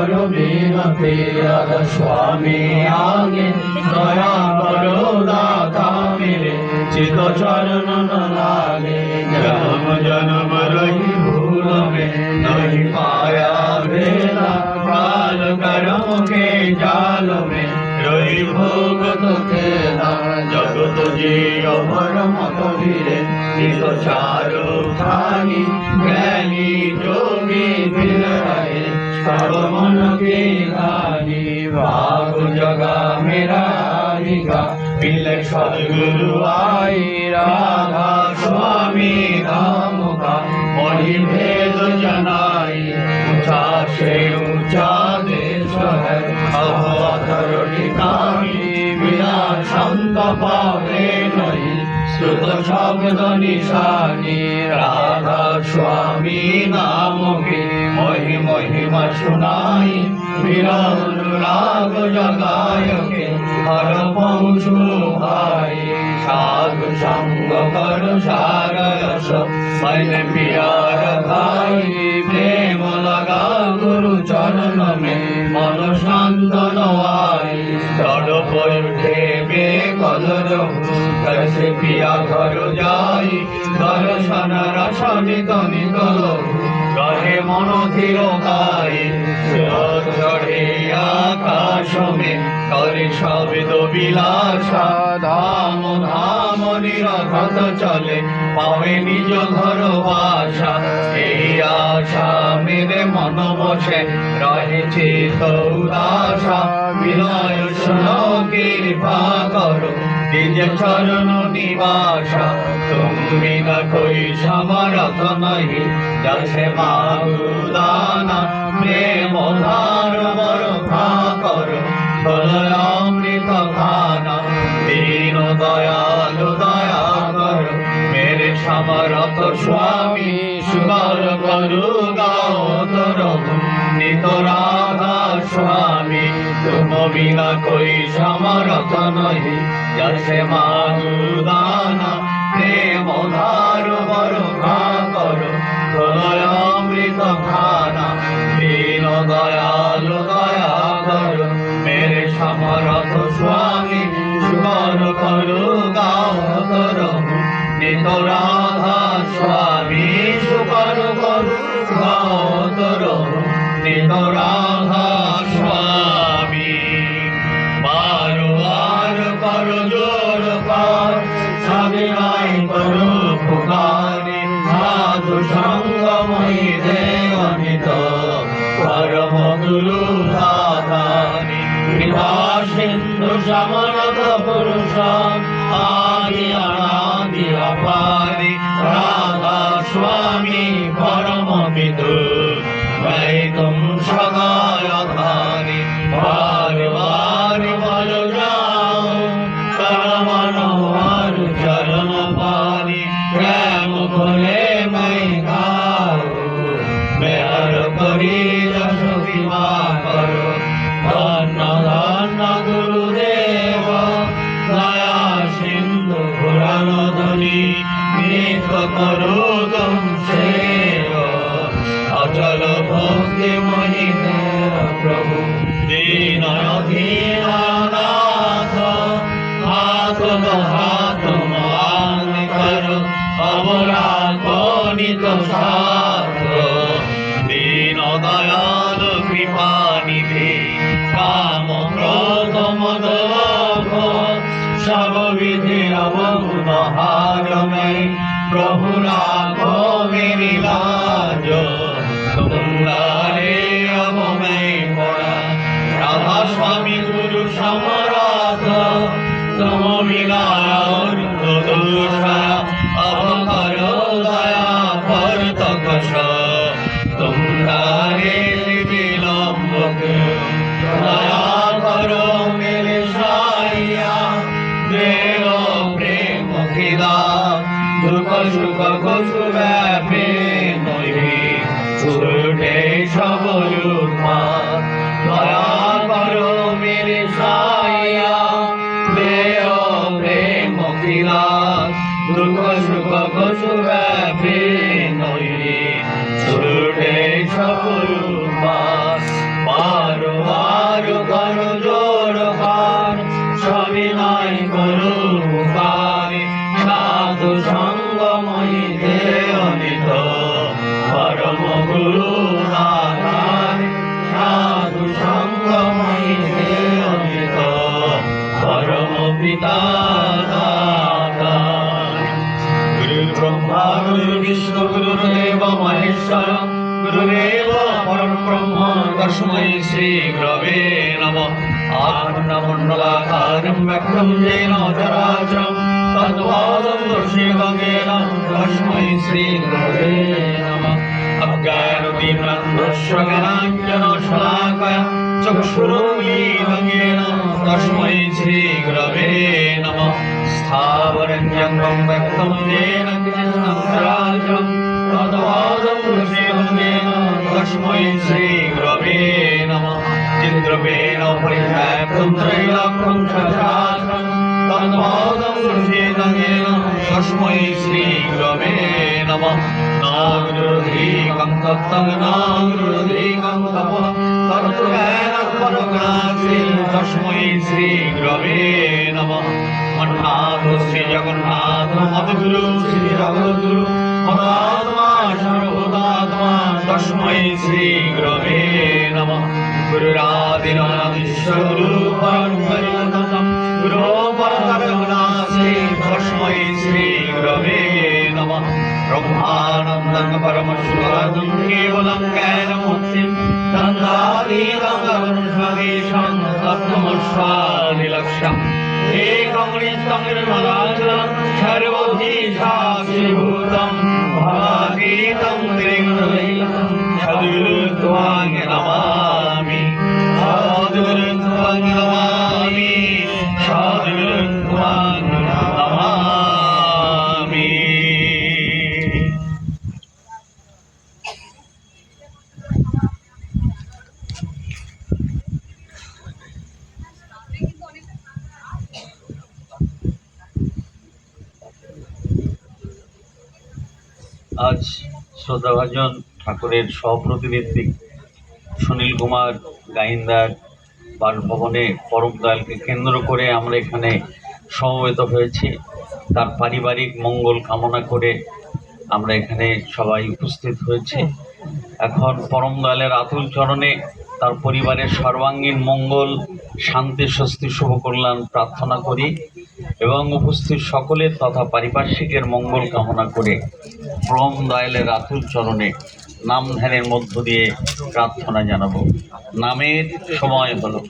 করো মিনতি আর স্বামী আগে দয়া করো দাতা মেরে। চিত চরণ লাগে জন্ম জন্ম রহি ভুল মে নহি পায়া বেলা কাল করো কে জাল মে রহি ভোগ তো খেলা জগত যে অমর মত ধীরে চিত চারু খানি জ্ঞানী জো मन के धारी भागु जगा मेरा निगा मिलक सदगुरु आई राधा स्वामी धाम का वही भेद जनाई ऊंचा से ऊंचा देश है अहो धरणी कामी बिना शांत पावे শব্দ নিশানি রাধা স্বামী নামকে মহি মহিমা শুনাই বিরাল রাগ জগায়কে হর পৌঁছু ভাই, সাধু সঙ্গ কর সারস মন পিয়ার ভাই, প্রেম লগা গুরু চরণ মে দিয়া ঘর যাই দর্শন রসনি তনি গল কহে মন ধীর তাই চড়ে আকাশ মে করে শব্দ বিলাসা ধাম ধাম নিরভত চলে পাবে নিজ ঘর বাসা। এই আশা মেরে মন বসে রহেছে তো উদাসা বিলয় শোনো কৃপা করো। নিজ চরণ নিবাসা তুমি না কই সমরথ নহি যশে মাগুদানা প্রেম ধার বরখা করো বলয় অমৃত খানা দীন দয়ালু দয়া করো মেরে সমরথ স্বামী সুগর করু গাও তোর নিত রাধা স্বামী, তুম বিনা কই সমরথ নহি। যশে মাগুদানা প্রেম ধার বরখা করো বলয় অমৃত খানা দীন দয়ালু দয়া করো মেরে সমরথ স্বামী সুগর করু গাও তোর নিত রাধা স্বামী সঙ্গময়ী দেওয়ানিত পরম গুরু দাদানি কৃপা সিন্ধু সমরত পুরুষ আদি অনাদি অপারি রাধা স্বামী পরম বিদু বৈতম সগায় যশ বিমা করো ধন্য ধন্য গুরুদেব দয়া সিন্ধু পুরাণ ধ্বনি নৃত্য করো তুম সেব অচল ভক্তি মহিতে প্রভু দীন অধীনাথ হাত হাত মান করো অবরাগণিত সাধ দীন দয়াল কৃপা নিধে কাম লোভ সব বিধি অবগুণ হার মে প্রভু রাঘ মেরি লাজ সব യോഗർഷ്മൈ ശ്രീഗുരവേ നമ ആരുണമണ്ഡലാകാരം വ്യക്തം ജൈന ചരാചരം തദ്വാദം ദുർശീകേന ലക്ഷ്മൈ ശ്രീഗുരവേ നമ അബ്ഗാരുതിമൃശ്വഗനാഞ്ജനോഷലാകയ ചക്ഷുരോഗീകേന ലക്ഷ്മൈ ശ്രീഗുരവേ നമ സ്ഥാവരഞ്ജംഗം വ്യക്തം ജൈന ചരാചരം തദ്വാദം ദുർശീകേന ലക്ഷ്മൈ ശ്രീ श्रीगुरवे नमः चित्रपेण परिव्याप्तं त्रैलोक्यं सचराचरं तद्वादं ऋषिभङ्गेन तस्मै श्रीगुरवे नमः नागरुधीकं तत्तं नागरुधीकं तपः तत्त्वेन परगणासि तस्मै श्रीगुरवे नमः मन्नाथ श्री जगन्नाथ मद्गुरु श्री जगद्गुरु मदात्मा सर्वभूतात्मा तस्मै श्रीगुरवे नमः गुरुरादिनादिश्वरु परमपरिणतं गुरो परतरगुणासि तस्मै श्रीगुरवे नमः ब्रह्मानन्दं परमशिवदं केवलं ज्ञानमुक्तिं तन्दातीतं करुणस्वदेशं तत्त्वमस्वादिलक्ष्यम् एकं नित्यं আজ শ্রদ্ধাভাজন ঠাকুরের সহপ্রতিনিধি সুনীল কুমার, গাইন্দার বাসভবনে পরম দয়ালকে কেন্দ্র করে আমরা এখানে সমবেত হয়েছি। তার পারিবারিক মঙ্গল কামনা করে আমরা এখানে সবাই উপস্থিত হয়েছি। এখন পরম দয়ালের আতুল চরণে তার পরিবারের সর্বাঙ্গীন মঙ্গল, শান্তি, স্বস্তি শুভ কল্যাণ প্রার্থনা করি। এবং উপস্থিত সকলের তথা পারিপার্শ্বিকের মঙ্গল কামনা করে ক্রম দয়ালের রাতুল চরণে নাম ধ্যানের মধ্য দিয়ে প্রার্থনা জানাব। নামের সময় হলো।